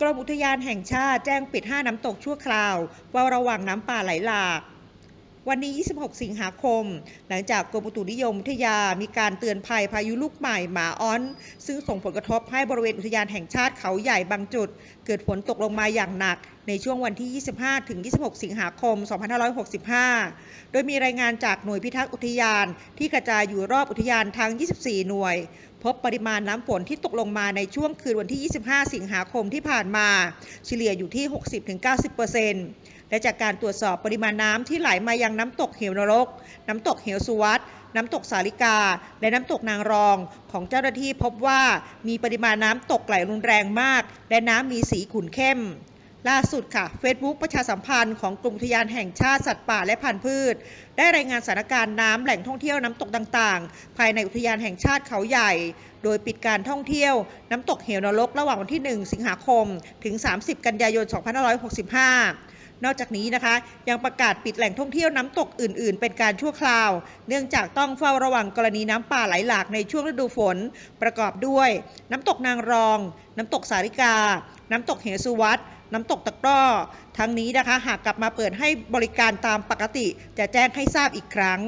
กรมอุทยานแห่งชาติแจ้งปิด 5 น้ำตกชั่วคราวเฝ้าระวังน้ำป่าไหลหลาก วันนี้ 26 สิงหาคม หลังจากกรมอุตุนิยมวิทยามีการเตือนภัยพายุลูกใหม่หมาอ้อน ซึ่งส่งผลกระทบให้บริเวณอุทยานแห่งชาติเขาใหญ่บางจุด เกิดฝนตกลงมาอย่างหนักในช่วงวันที่ 25 ถึง 26 สิงหาคม 2565 โดยมีรายงานจากหน่วยพิทักษ์อุทยานที่กระจายอยู่รอบอุทยานทั้ง 24 หน่วย พบปริมาณน้ำฝนที่ตกลงมาในช่วงคืนวันที่ 25 สิงหาคมที่ผ่านมา เฉลี่ยอยู่ที่ 60-90% และจากการตรวจสอบปริมาณน้ำที่ไหลมายังน้ำตกเหวนรก น้ำตกเหวสุวัตน้ำตกสาลิกา และน้ำตกนางรองของเจ้าหน้าที่พบว่ามีปริมาณน้ำตกไหลรุนแรงมาก และน้ำมีสีขุ่นเข้มล่าสุดค่ะ Facebook ประชาสัมพันธ์ของกรมอุทยานแห่งชาติสัตว์ป่าและพันธุ์พืช ได้รายงานสถานการณ์น้ำแหล่งท่องเที่ยวน้ำตกต่างๆ ภายในอุทยานแห่งชาติเขาใหญ่ โดยปิดการท่องเที่ยวน้ำตกเหวนรกระหว่างวันที่ 1 สิงหาคม ถึง 30 กันยายน 2565 นอกจากนี้นะคะยังประกาศปิดแหล่งท่องเที่ยวน้ำตกอื่น ๆ เป็นการชั่วคราว เนื่องจากต้องเฝ้าระวังกรณีน้ำป่าไหลหลากในช่วงฤดูฝน ประกอบด้วย น้ำตกนางรอง น้ำตกสาริกา น้ำตกเหสุวัตน้ำตกตะกร้อ ทั้งนี้นะคะหากกลับมาเปิดให้บริการตามปกติ จะแจ้งให้ทราบอีกครั้ง